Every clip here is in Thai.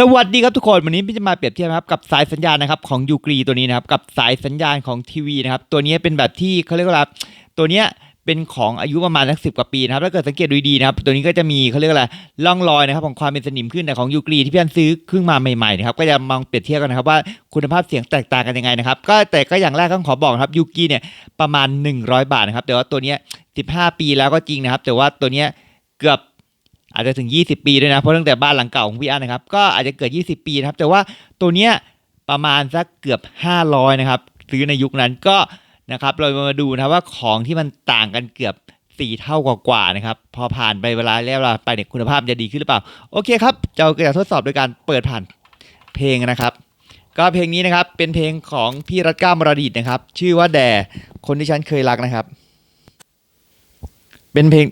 สวัสดีครับทุกคน วันนี้พี่จะมาเปรียบเทียบนะครับกับสายสัญญาณนะครับของยูกรีตัวนี้นะครับกับสายสัญญาณของทีวีนะครับตัวนี้เป็นแบบที่เขาเรียกว่าตัวเนี้ยเป็นของอายุประมาณสักสิกว่าปีนะครับถ้าเกิดสังเกตดูดีนะครับตัวนี้ก็จะมีเขาเรียกว่าอะไรร่องรอยนะครับของความเป็นสนิมขึ้นแต่ของยูกรีที่พี่อันซื้อขึ้นมาใหม่ๆนะครับก็จะมองเปรียบเทียบกันนะครับว่าคุณภาพเสียงแตกต่างกันยังไงนะครับก็แต่ก็อย่างแรกต้องขอบอกนะครับยูกรีเนี่ยประมาณ 100 บาทนะครับแต่ว่าตัวเนี้ย15 ปีแล้วก็จริงนะครับ แต่ว่าตัวเนี้ยเกือบ อาจจะถึง 20 ปีด้วยนะ เพราะตั้งแต่บ้านหลังเก่าของพี่อันนะครับ ก็อาจจะเกิด 20 ปีนะครับ แต่ว่าตัวเนี้ยประมาณสักเกือบ 500 นะครับ ซื้อในยุคนั้นก็นะครับ เรามาดูนะว่าของที่มันต่างกันเกือบ4เท่ากว่าๆนะครับ พอผ่านไปเวลาแล้วเวลาไปเนี่ยคุณภาพจะดีขึ้นหรือเปล่า โอเคครับเราจะทดสอบโดยการเปิดผ่านเพลงนะครับ ก็เพลงนี้นะครับเป็นเพลงของพี่รัตก้ามรดิตนะครับ ชื่อว่าแด่คนที่ฉันเคยรักนะครับ เป็นเพลง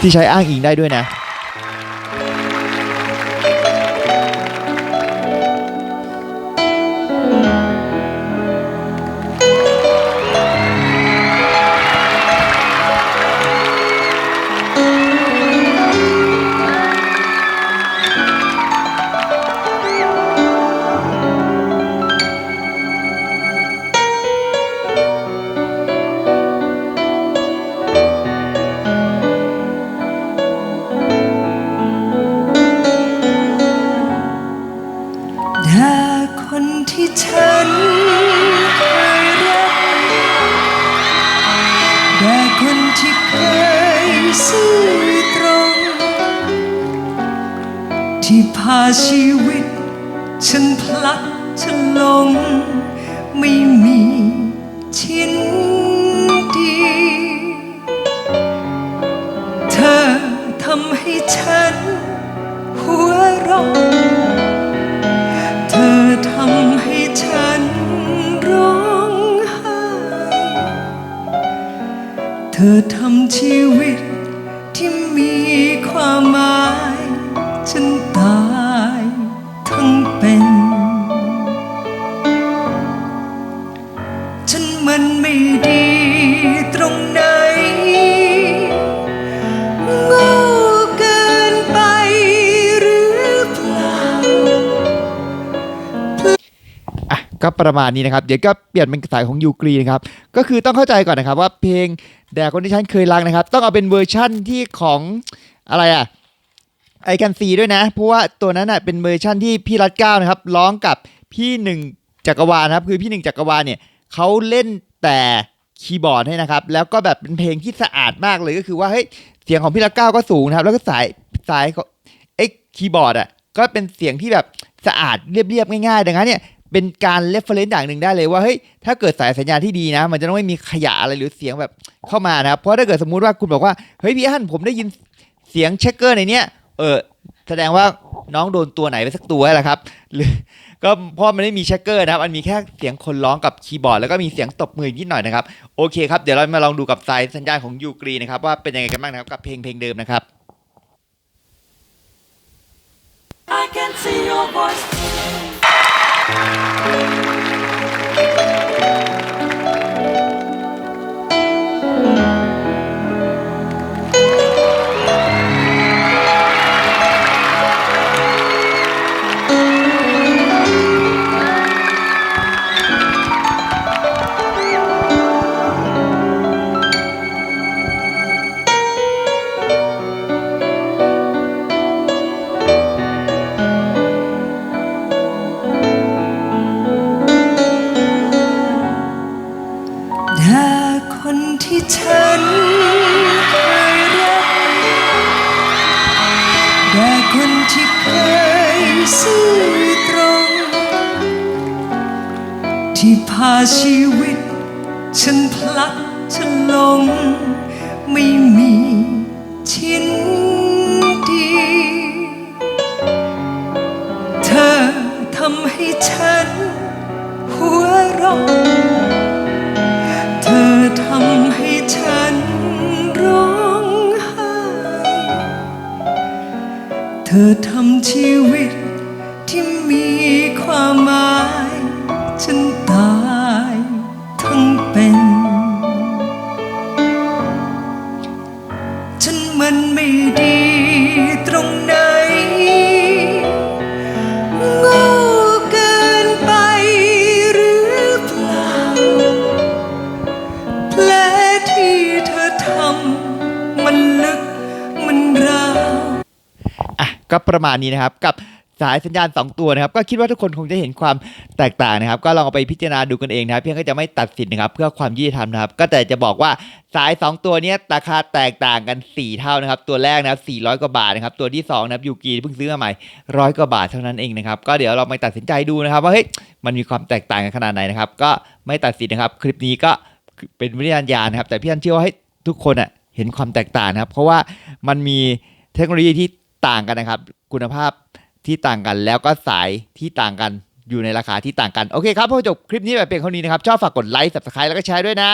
ที่ใช้อ้างอิงได้ด้วยนะ ฉันเคยรักแต่คนที่เคยซื่อตรง ที่พาชีวิต ฉันพลัดฉันหลงไม่มี เธอทำชี ประมาณนี้นะครับ เดี๋ยวก็เปลี่ยนเป็นสายของยูกรีนะครับ ก็คือต้องเข้าใจก่อนนะครับว่าเพลงแด่คนที่ฉันเคยรักนะครับ ต้องเอาเป็นเวอร์ชั่นที่ของอะไรอะไอกันซีด้วยนะ เพราะว่าตัวนั้นอะเป็นเวอร์ชั่นที่พี่รัตเก้านะครับร้องกับพี่หนึ่งจักรวาลครับ คือพี่หนึ่งจักรวาลเนี่ยเขาเล่นแต่คีย์บอร์ดให้นะครับ แล้วก็แบบเป็นเพลงที่สะอาดมากเลยก็คือว่าเฮ้ยเสียงของพี่รัตเก้าก็สูงนะครับ แล้วก็สายสายของไอ้คีย์บอร์ดอะก็เป็นเสียงที่แบบสะอาดเรียบๆง่ายๆดังนั้นเนี่ย เป็นการเรฟเฟรนซ์อย่างหนึ่งได้เลยว่าเฮ้ยถ้าเกิดสายสัญญาณที่ดีนะ มันจะต้องไม่มีขยะอะไรหรือเสียงแบบเข้ามานะครับ เพราะถ้าเกิดสมมุติว่าคุณบอกว่าเฮ้ยพี่อันผมได้ยินเสียงเช็คเกอร์ในเนี้ยเออแสดงว่าน้องโดนตัวไหนไปสักตัวแหละครับหรือก็เพราะมันไม่มีเช็คเกอร์นะครับมันมีแค่เสียงคนร้องกับคีย์บอร์ดแล้วก็มีเสียงตบมือนิดหน่อยนะครับโอเคครับเดี๋ยวเรามาลองดูกับสายสัญญาณของยูกรีนะครับว่าเป็นยังไงกันบ้างนะครับกับเพลงเพลงเดิมนะครับ I can see your voice. ที่พาชีวิต ฉันพลัดฉันลง ไม่มีชิ้นดี เธอทำให้ฉัน หัวเราะเธอทำให้ฉันร้องไห้ เธอทำชีวิต ก็ประมาณนี้นะครับ กับสายสัญญาณ 2 ตัวนะครับ ก็คิดว่าทุกคนคงจะเห็นความแตกต่างนะครับ ก็ลองเอาไปพิจารณาดูกันเองนะครับ เพียงก็จะไม่ตัดสินนะครับ เพื่อความยุติธรรมนะครับ ก็แต่จะบอกว่าสาย 2 ตัวนี้ราคาแตกต่างกัน 4 เท่านะครับ ตัวแรกนะครับ400 กว่าบาทนะครับ ตัวที่2นะครับยูกีเพิ่งซื้อมาใหม่ร้อยกว่าบาทเท่านั้นเองนะครับ ก็เดี๋ยวเราไปตัดสินใจดูนะครับ ว่าเฮ้ยมันมีความแตกต่างกันขนาดไหนนะครับ ก็ไม่ตัดสินนะครับ คลิปนี้ก็เป็นวิทยาญาณนะครับ แต่พี่อันเชื่อว่าให้ทุกคนอะเห็นความแตกต่างนะครับ เพราะว่ามันมีเทคโนโลยีที่ ต่างกันนะครับ คุณภาพที่ต่างกันแล้วก็สายที่ต่างกันอยู่ในราคาที่ต่างกัน โอเคครับพอจบคลิปนี้แบบเป็นเท่านี้นะครับ ชอบฝากกดไลค์ subscribe แล้วก็แชร์ด้วยนะ